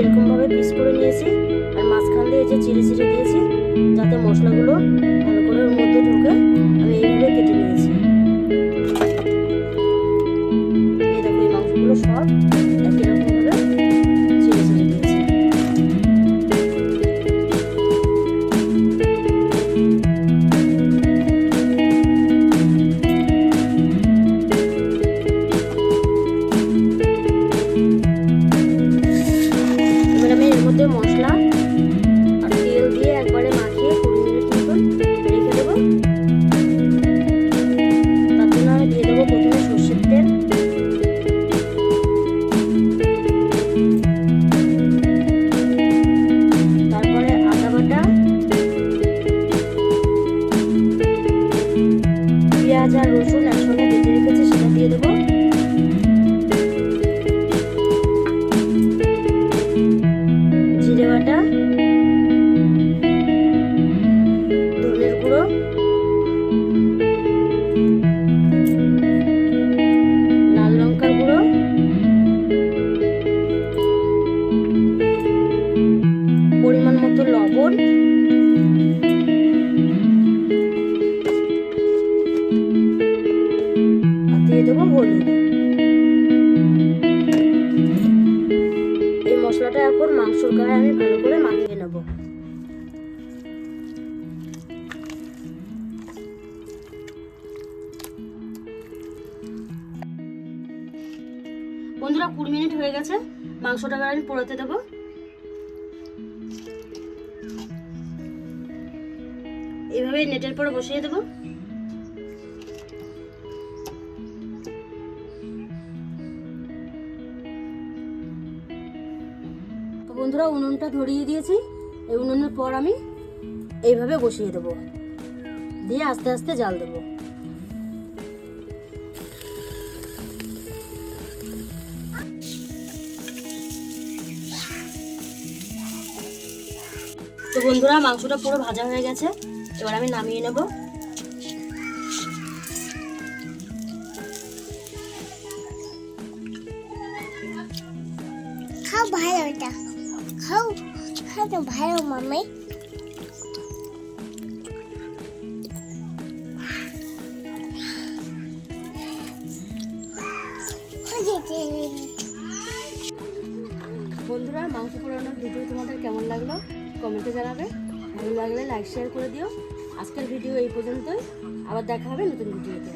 এরকমভাবে পিস করে নিয়েছি আর মাঝখান দিয়ে যে চিড়ে চিড়ে দিয়েছি, যাতে মশলাগুলো ভালো করে ওর মধ্যে ঢুকে আমি এইভাবে কেটে নিয়েছি। এই দেখো এই মাংসগুলো সব পেঁয়াজ আর রসুন একসঙ্গে বেটে রেখেছি, সেটা দিয়ে দেবো। জিরে বাটা, ধনের গুঁড়ো, লাল লঙ্কার গুঁড়ো, পরিমাণ মতো লবণ এই মশলাটা এখন মাংসর গায়ে আমি ভালো করে মাখিয়ে নেব। বন্ধুরা, কুড়ি মিনিট হয়ে গেছে। মাংসটা আমি পোড়াতে দেবো। এইভাবে নেটের পরে বসিয়ে দেবো। বন্ধুরা, উনুনটা ধরিয়ে দিয়েছি। এই উনুনের পর আমি এইভাবে বসিয়ে দেবো। দিয়ে আস্তে আস্তে জাল দেবো। তো বন্ধুরা, মাংসটা পুরো ভাজা হয়ে গেছে। এবার আমি নামিয়ে নেব। খাও ভালো এটা। খাও তো ভালো মাম্মি বন্ধুরা, মাংস পোড়ানোর ভিডিও তোমাদের কেমন লাগল? কমেন্টে জানাবে। ভালো লাগলে লাইক শেয়ার করে দিও। আজকের ভিডিও এই পর্যন্তই। আবার দেখা হবে নতুন ভিডিওতে